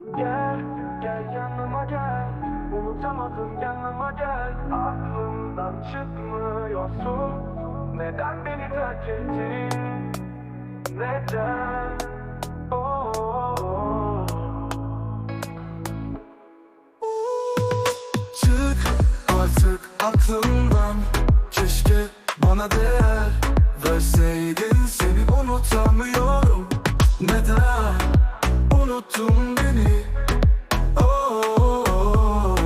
Gel, gel yanıma gel Unutamadım yanıma gel Aklımdan çıkmıyorsun Neden beni terk? Neden? Oh. Çık artık aklımdan Keşke bana değer verseydin unuttun beni Oh, oh, oh.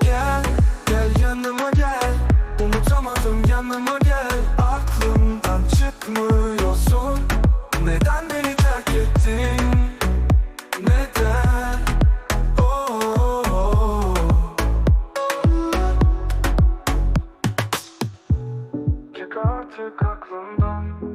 Gel, gel yanıma gel Unutamadım yanıma gel Aklımdan çıkmıyorsun Neden beni terk ettin? Neden? Oh, oh, oh. Çık artık aklımdan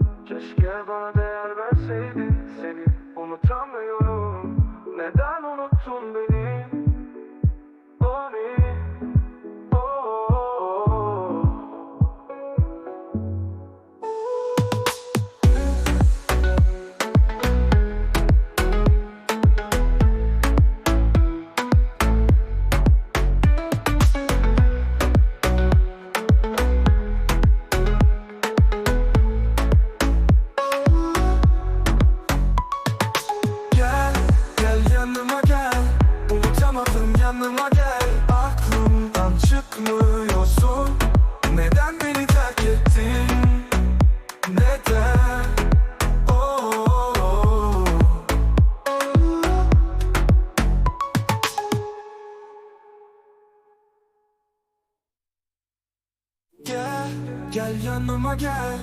Gel, yanıma gel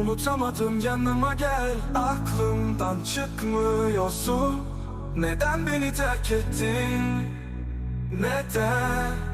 Unutamadım yanıma gel Aklımdan çıkmıyorsun Neden beni terk ettin? Neden?